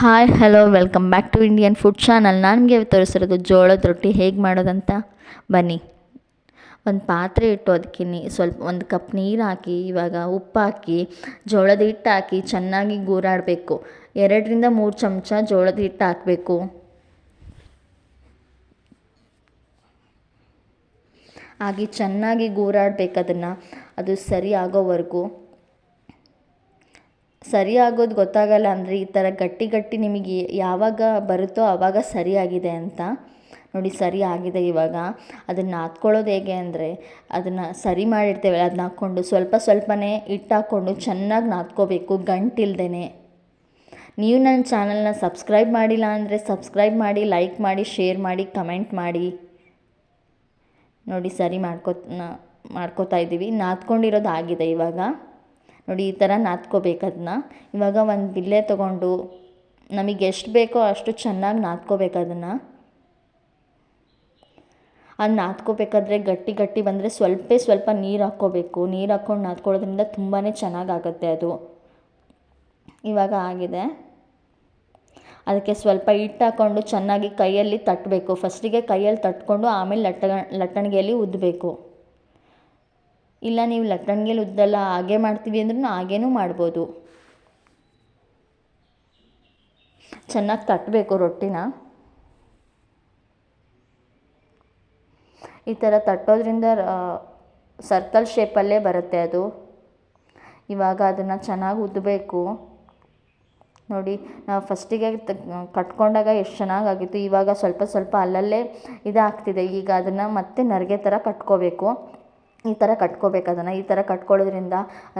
Hi hello welcome back to Indian food channel ನಾನು ನಿಮಗೆ ತೋರಿಸಿರೋದು ಜೋಳದ ರೊಟ್ಟಿ ಹೇಗೆ ಮಾಡೋದಂತ? ಬನ್ನಿ. ಒಂದು ಪಾತ್ರೆ ಇಟ್ಟು ಅದಕ್ಕೆ ನೀ ಸ್ವಲ್ಪ ಒಂದು ಕಪ್ ನೀರು ಹಾಕಿ, ಇವಾಗ ಉಪ್ಪು ಹಾಕಿ, ಜೋಳದ ಹಿಟ್ಟು ಹಾಕಿ ಚೆನ್ನಾಗಿ ಗೂರಾಡಬೇಕು. ಎರಡರಿಂದ ಮೂರು ಚಮಚ ಜೋಳದ ಹಿಟ್ಟು ಹಾಕಬೇಕು. ಹಾಗೆ ಚೆನ್ನಾಗಿ ಗೂರಾಡ್ಬೇಕು ಅದನ್ನು. ಅದು ಸರಿ ಆಗೋವರೆಗೂ. ಸರಿ ಆಗೋದು ಗೊತ್ತಾಗಲ್ಲ ಅಂದರೆ ಈ ಥರ ಗಟ್ಟಿ ಗಟ್ಟಿ ನಿಮಗೆ ಯಾವಾಗ ಬರುತ್ತೋ ಆವಾಗ ಸರಿಯಾಗಿದೆ ಅಂತ. ನೋಡಿ ಸರಿ ಆಗಿದೆ ಇವಾಗ. ಅದನ್ನು ನಾದ್ಕೊಳ್ಳೋದು ಹೇಗೆ ಅಂದರೆ ಅದನ್ನು ಸರಿ ಮಾಡಿರ್ತೇವೆ ಅದನ್ನ ಹಾಕ್ಕೊಂಡು ಸ್ವಲ್ಪ ಸ್ವಲ್ಪನೇ ಹಿಟ್ಟು ಹಾಕ್ಕೊಂಡು ಚೆನ್ನಾಗಿ ನಾದ್ಕೋಬೇಕು ಗಂಟಿಲ್ದೇ ನೀವು ನನ್ನ ಚಾನಲ್ನ ಸಬ್ಸ್ಕ್ರೈಬ್ ಮಾಡಿಲ್ಲ ಅಂದರೆ ಸಬ್ಸ್ಕ್ರೈಬ್ ಮಾಡಿ, ಲೈಕ್ ಮಾಡಿ, ಶೇರ್ ಮಾಡಿ, ಕಮೆಂಟ್ ಮಾಡಿ. ನೋಡಿ ಸರಿ ಮಾಡ್ಕೋ ಮಾಡ್ಕೋತಾ ಇದ್ದೀವಿ. ನಾದ್ಕೊಂಡಿರೋದು ಆಗಿದೆ ಇವಾಗ. ನೋಡಿ, ಈ ಥರ ನಾದ್ಕೋಬೇಕು ಅದನ್ನ ಇವಾಗ ಒಂದು ಬಿಲ್ಲೆ ತೊಗೊಂಡು ನಮಗೆ ಎಷ್ಟು ಬೇಕೋ ಅಷ್ಟು ಚೆನ್ನಾಗಿ ನಾದ್ಕೋಬೇಕು ಅದನ್ನು ಅದು ನಾದ್ಕೋಬೇಕಾದ್ರೆ ಗಟ್ಟಿ ಗಟ್ಟಿ ಬಂದರೆ ಸ್ವಲ್ಪ ಸ್ವಲ್ಪ ನೀರು ಹಾಕ್ಕೋಬೇಕು. ನೀರು ಹಾಕ್ಕೊಂಡು ನಾದ್ಕೊಳ್ಳೋದ್ರಿಂದ ತುಂಬಾ ಚೆನ್ನಾಗಾಗತ್ತೆ ಅದು. ಇವಾಗ ಆಗಿದೆ. ಅದಕ್ಕೆ ಸ್ವಲ್ಪ ಹಿಟ್ಟು ಹಾಕ್ಕೊಂಡು ಚೆನ್ನಾಗಿ ಕೈಯಲ್ಲಿ ತಟ್ಟಬೇಕು ಫಸ್ಟಿಗೆ ಕೈಯಲ್ಲಿ ತಟ್ಕೊಂಡು ಆಮೇಲೆ ಲಟ್ಟ ಲಟ್ಟಣಿಗೆಯಲ್ಲಿ ಉದ್ದಬೇಕು ಇಲ್ಲ, ನೀವು ಲಟ್ಟಣಿಗೆಯಲ್ಲಿ ಉದ್ದಲ್ಲ, ಹಾಗೆ ಮಾಡ್ತೀವಿ ಅಂದ್ರೂ ಹಾಗೇನೂ ಮಾಡ್ಬೋದು. ಚೆನ್ನಾಗಿ ತಟ್ಟಬೇಕು ರೊಟ್ಟಿನ. ಈ ಥರ ತಟ್ಟೋದ್ರಿಂದ ಸರ್ಕಲ್ ಶೇಪಲ್ಲೇ ಬರುತ್ತೆ ಅದು. ಇವಾಗ ಅದನ್ನು ಚೆನ್ನಾಗಿ ಉದ್ದಬೇಕು ನೋಡಿ, ನಾವು ಫಸ್ಟಿಗೆ ಕಟ್ಕೊಂಡಾಗ ಎಷ್ಟು ಚೆನ್ನಾಗಾಗಿತ್ತು. ಇವಾಗ ಸ್ವಲ್ಪ ಸ್ವಲ್ಪ ಅಲ್ಲಲ್ಲೇ ಇದಾಗ್ತಿದೆ. ಈಗ ಅದನ್ನು ಮತ್ತೆ ನರಿಗೆ ಥರ ಕಟ್ಕೋಬೇಕು. ಈ ಥರ ಕಟ್ಕೋಬೇಕು ಅದನ್ನು. ಈ ಥರ ಕಟ್ಕೊಳ್ಳೋದ್ರಿಂದ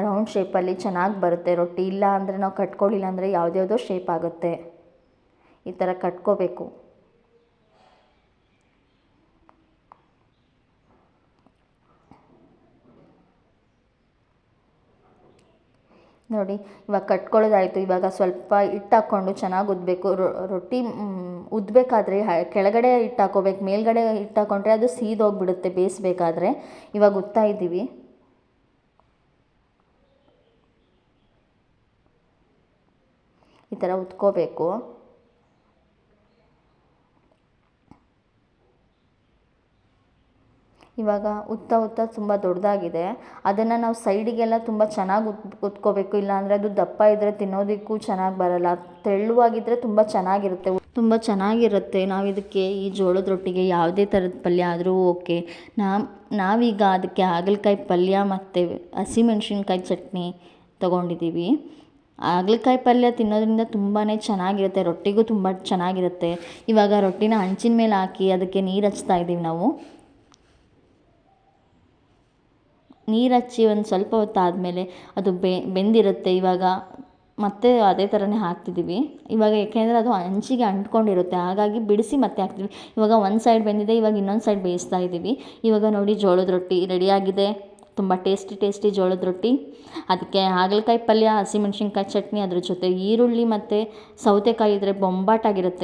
ರೌಂಡ್ ಶೇಪಲ್ಲಿ ಚೆನ್ನಾಗಿ ಬರುತ್ತೆ. ರೊಟ್ಟಿ ಇಲ್ಲ ಅಂದರೆ ನಾವು ಕಟ್ಕೊಳ್ಳಿಲ್ಲ ಅಂದರೆ ಯಾವುದ್ಯಾವ್ದೋ ಶೇಪ್ ಆಗುತ್ತೆ. ಈ ಥರ ಕಟ್ಕೋಬೇಕು. ನೋಡಿ, ಇವಾಗ ಕಟ್ಕೊಳ್ಳೋದಾಯಿತು. ಇವಾಗ ಸ್ವಲ್ಪ ಹಿಟ್ಟು ಹಾಕ್ಕೊಂಡು ಚೆನ್ನಾಗಿ ಉದ್ದಬೇಕು ರೊಟ್ಟಿ ಉದ್ದಬೇಕಾದ್ರೆ ಕೆಳಗಡೆ ಹಿಟ್ಟು ಹಾಕೋಬೇಕು ಮೇಲ್ಗಡೆ ಹಿಟ್ಟು ಹಾಕ್ಕೊಂಡ್ರೆ ಅದು ಸೀದೋಗ್ಬಿಡುತ್ತೆ ಬೇಯಿಸ್ಬೇಕಾದ್ರೆ. ಇವಾಗ ಉತ್ತಾ ಇದ್ದೀವಿ. ಈ ಥರ ಉತ್ಕೋಬೇಕು. ಇವಾಗ ಉತ್ತ ಉತ್ತ ತುಂಬ ದೊಡ್ಡದಾಗಿದೆ. ಅದನ್ನು ನಾವು ಸೈಡಿಗೆಲ್ಲ ತುಂಬ ಚೆನ್ನಾಗಿ ಉತ್, ಉತ್ಕೋಬೇಕು. ಇಲ್ಲಾಂದರೆ ಅದು ದಪ್ಪ ಇದ್ದರೆ ತಿನ್ನೋದಕ್ಕೂ ಚೆನ್ನಾಗಿ ಬರಲ್ಲ. ತೆಳ್ಳುವಾಗಿದ್ದರೆ ತುಂಬ ಚೆನ್ನಾಗಿರುತ್ತೆ. ತುಂಬ ಚೆನ್ನಾಗಿರುತ್ತೆ. ನಾವು ಇದಕ್ಕೆ ಈ ಜೋಳದ ರೊಟ್ಟಿಗೆ ಯಾವುದೇ ಥರದ ಪಲ್ಯ ಆದರೂ ಓಕೆ. ನಾವು, ನಾವೀಗ ಅದಕ್ಕೆ ಹಾಗಲಕಾಯಿ ಪಲ್ಯ ಮತ್ತು ಹಸಿಮೆಣ್ಸಿನ್ಕಾಯಿ ಚಟ್ನಿ ತೊಗೊಂಡಿದ್ದೀವಿ ಹಾಗಲಕಾಯಿ ಪಲ್ಯ ತಿನ್ನೋದ್ರಿಂದ ತುಂಬಾ ಚೆನ್ನಾಗಿರುತ್ತೆ. ರೊಟ್ಟಿಗೂ ತುಂಬ ಚೆನ್ನಾಗಿರುತ್ತೆ. ಇವಾಗ ರೊಟ್ಟಿನ ಹಂಚಿನ ಮೇಲೆ ಹಾಕಿ ಅದಕ್ಕೆ ನೀರು ಹಚ್ತಾ ಇದ್ದೀವಿ ನಾವು. ನೀರು ಹಚ್ಚಿ ಒಂದು ಸ್ವಲ್ಪ ಹೊತ್ತು ಆದಮೇಲೆ ಅದು ಬೆಂದಿರುತ್ತೆ. ಇವಾಗ ಮತ್ತೆ ಅದೇ ಥರನೇ ಹಾಕ್ತಿದ್ದೀವಿ ಇವಾಗ ಏಕೆಂದರೆ ಅದು ಹಂಚಿಗೆ ಅಂಟ್ಕೊಂಡಿರುತ್ತೆ. ಹಾಗಾಗಿ ಬಿಡಿಸಿ ಮತ್ತೆ ಹಾಕ್ತೀವಿ ಇವಾಗ ಒಂದು ಸೈಡ್ ಬೆಂದಿದೆ, ಇವಾಗ ಇನ್ನೊಂದು ಸೈಡ್ ಬೇಯಿಸ್ತಾ ಇದ್ದೀವಿ ಇವಾಗ ನೋಡಿ ಜೋಳದ ರೊಟ್ಟಿ ರೆಡಿಯಾಗಿದೆ ತುಂಬ ಟೇಸ್ಟಿ ಟೇಸ್ಟಿ ಜೋಳದ ರೊಟ್ಟಿ. ಅದಕ್ಕೆ ಹಾಗಲಕಾಯಿ ಪಲ್ಯ, ಹಸಿಮೆಣ್ಸಿನ್ಕಾಯಿ ಚಟ್ನಿ, ಅದ್ರ ಜೊತೆ ಈರುಳ್ಳಿ ಮತ್ತು ಸೌತೆಕಾಯಿ ಇದ್ದರೆ ಬೊಂಬಾಟಾಗಿರುತ್ತೆ